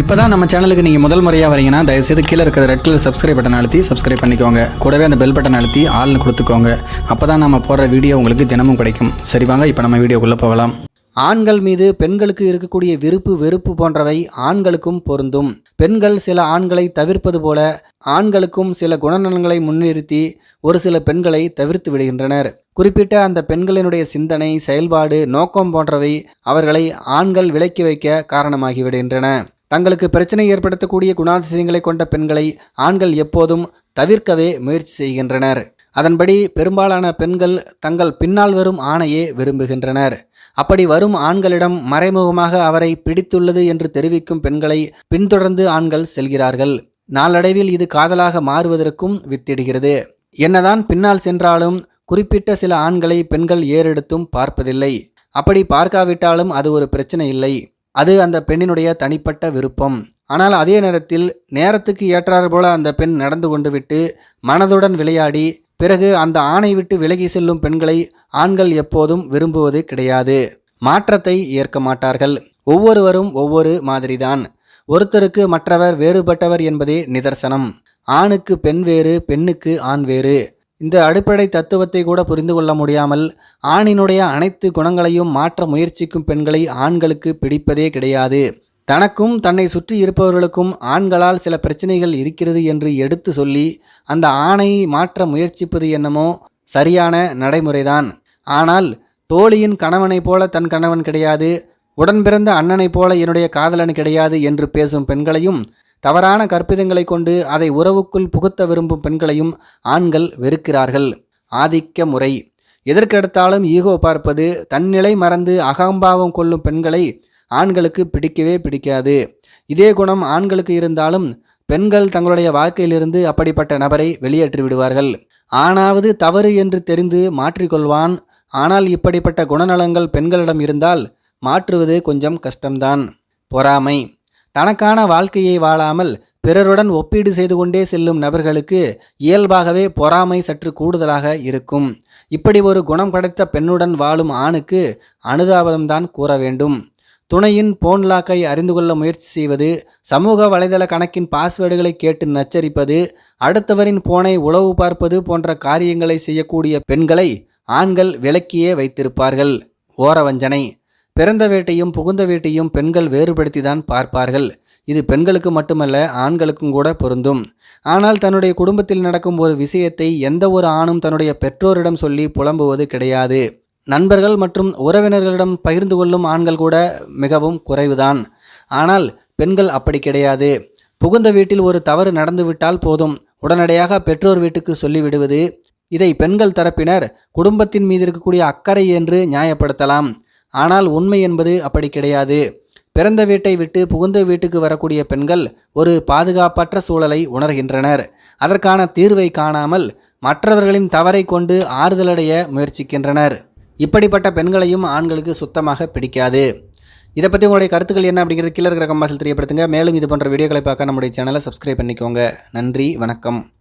இப்போ தான் நம்ம சேனலுக்கு நீங்கள் முதல் முறையாக வரீங்கன்னா தயவுசெய்து கீழே இருக்கிற ரெட் கலர் சப்ஸ்கிரைப் பட்டன் அழுத்தி சப்ஸ்கிரைப் பண்ணிக்கோங்க. கூடவே அந்த பெல் பட்டன் அழுத்தி ஆள்னு கொடுத்துக்கோங்க. அப்போ தான் நம்ம போடுற வீடியோ உங்களுக்கு தினமும் கிடைக்கும். சரி வாங்க இப்போ நம்ம வீடியோக்குள்ளே போகலாம். ஆண்கள் மீது பெண்களுக்கு இருக்கக்கூடிய விருப்பு வெறுப்பு போன்றவை ஆண்களுக்கும் பொருந்தும். பெண்கள் சில ஆண்களை தவிர்ப்பது போல ஆண்களுக்கும் சில குணநலன்களை முன்னிறுத்தி ஒரு சில பெண்களை தவிர்த்து விடுகின்றனர். குறிப்பிட்ட அந்த பெண்களினுடைய சிந்தனை செயல்பாடு நோக்கம் போன்றவை அவர்களை ஆண்கள் விலக்கி வைக்க காரணமாகி விடுகின்றன தங்களுக்கு பிரச்சனை ஏற்படுத்தக்கூடிய குணாதிசயங்களை கொண்ட பெண்களை ஆண்கள் எப்போதும் தவிர்க்கவே முயற்சி செய்கின்றனர். அதன்படி பெரும்பாலான பெண்கள் தங்கள் பின்னால் வரும் ஆணையே விரும்புகின்றனர். அப்படி வரும் ஆண்களிடம் மறைமுகமாக அவரை பிடித்துள்ளது என்று தெரிவிக்கும் பெண்களை பின்தொடர்ந்து ஆண்கள் செல்கிறார்கள். நாளடைவில் இது காதலாக மாறுவதற்கும் வித்திடுகிறது. என்னதான் பின்னால் சென்றாலும் குறிப்பிட்ட சில ஆண்களை பெண்கள் ஏறெடுத்தும் பார்ப்பதில்லை. அப்படி பார்க்காவிட்டாலும் அது ஒரு பிரச்சனை இல்லை. அது அந்த பெண்ணினுடைய தனிப்பட்ட விருப்பம். ஆனால் அதே நேரத்தில் நேரத்துக்கு ஏற்றாறு போல அந்த பெண் நடந்து கொண்டு விட்டு மனதுடன் விளையாடி பிறகு அந்த ஆணை விட்டு விலகி செல்லும் பெண்களை ஆண்கள் எப்போதும் விரும்புவது கிடையாது. மாற்றத்தை ஏற்க மாட்டார்கள். ஒவ்வொருவரும் ஒவ்வொரு மாதிரிதான். ஒருத்தருக்கு மற்றவர் வேறுபட்டவர் என்பதே நிதர்சனம். ஆணுக்கு பெண் வேறு பெண்ணுக்கு ஆண் வேறு. இந்த அடிப்படை தத்துவத்தை கூட புரிந்து கொள்ள முடியாமல் ஆணினுடைய அனைத்து குணங்களையும் மாற்ற முயற்சிக்கும் பெண்களை ஆண்களுக்கு பிடிப்பதே கிடையாது. தனக்கும் தன்னை சுற்றி இருப்பவர்களுக்கும் ஆண்களால் சில பிரச்சனைகள் இருக்கிறது என்று எடுத்து சொல்லி அந்த ஆணை மாற்ற முயற்சிப்பது என்னமோ சரியான நடைமுறைதான். ஆனால் தோழியின் கணவனைப் போல தன் கணவன் கிடையாது உடன்பிறந்த அண்ணனைப் போல என்னுடைய காதலன் கிடையாது என்று பேசும் பெண்களையும் தவறான கற்பிதங்களை கொண்டு அதை உறவுக்குள் புகுத்த விரும்பும் பெண்களையும் ஆண்கள் வெறுக்கிறார்கள். ஆதிக்க முறை. எதற்கெடுத்தாலும் ஈகோ பார்ப்பது தன்னிலை மறந்து அகம்பாவம் கொள்ளும் பெண்களை ஆண்களுக்கு பிடிக்கவே பிடிக்காது. இதே குணம் ஆண்களுக்கு இருந்தாலும் பெண்கள் தங்களுடைய வாழ்க்கையிலிருந்து அப்படிப்பட்ட நபரை வெளியேற்றி விடுவார்கள். ஆனாவது தவறு என்று தெரிந்து மாற்றிக்கொள்வான். ஆனால் இப்படிப்பட்ட குணநலங்கள் பெண்களிடம் இருந்தால் மாற்றுவது கொஞ்சம் கஷ்டம்தான். பொறாமை. தனக்கான வாழ்க்கையை வாழாமல் பிறருடன் ஒப்பீடு செய்து கொண்டே செல்லும் நபர்களுக்கு இயல்பாகவே பொறாமை சற்று கூடுதலாக இருக்கும். இப்படி ஒரு குணம் படைத்த பெண்ணுடன் வாழும் ஆணுக்கு அனுதாபம்தான் கூற வேண்டும். துணையின் போன் லாக்கை அறிந்து கொள்ள முயற்சி செய்வது சமூக வலைதள கணக்கின் பாஸ்வேர்டுகளை கேட்டு நச்சரிப்பது அடுத்தவரின் போனை உளவு பார்ப்பது போன்ற காரியங்களை செய்யக்கூடிய பெண்களை ஆண்கள் விலக்கியே வைத்திருப்பார்கள். ஓரவஞ்சனை. பிறந்த வேட்டையும் புகுந்த வீட்டையும் பெண்கள் வேறுபடுத்தி தான் பார்ப்பார்கள். இது பெண்களுக்கு மட்டுமல்ல ஆண்களுக்கும் கூட பொருந்தும். ஆனால் தன்னுடைய குடும்பத்தில் நடக்கும் ஒரு விஷயத்தை எந்த ஒரு ஆணும் தன்னுடைய பெற்றோரிடம் சொல்லி புலம்புவது கிடையாது. நண்பர்கள் மற்றும் உறவினர்களிடம் பகிர்ந்து கொள்ளும் ஆண்கள் கூட மிகவும் குறைவுதான். ஆனால் பெண்கள் அப்படி கிடையாது. புகுந்த வீட்டில் ஒரு தவறு நடந்துவிட்டால் போதும். உடனடியாக பெற்றோர் வீட்டுக்கு சொல்லிவிடுவது இதை பெண்கள் தரப்பினர் குடும்பத்தின் மீது இருக்கக்கூடிய அக்கறை என்று நியாயப்படுத்தலாம். ஆனால் உண்மை என்பது அப்படி கிடையாது. பிறந்த வீட்டை விட்டு புகுந்த வீட்டுக்கு வரக்கூடிய பெண்கள் ஒரு பாதுகாப்பற்ற சூழலை உணர்கின்றனர். அதற்கான தீர்வை காணாமல் மற்றவர்களின் தவறை கொண்டு ஆறுதலடைய முயற்சிக்கின்றனர். இப்படிப்பட்ட பெண்களையும் ஆண்களுக்கு சுத்தமாக பிடிக்காது. இதை பற்றி உங்களுடைய கருத்துக்கள் என்ன அப்படிங்கிறது கீழே இருக்கிற கம்பாசில் தெரியப்படுத்துங்க. மேலும் இது போன்ற வீடியோக்களை பார்க்க நம்முடைய சேனலை சப்ஸ்கிரைப் பண்ணிக்கோங்க. நன்றி வணக்கம்.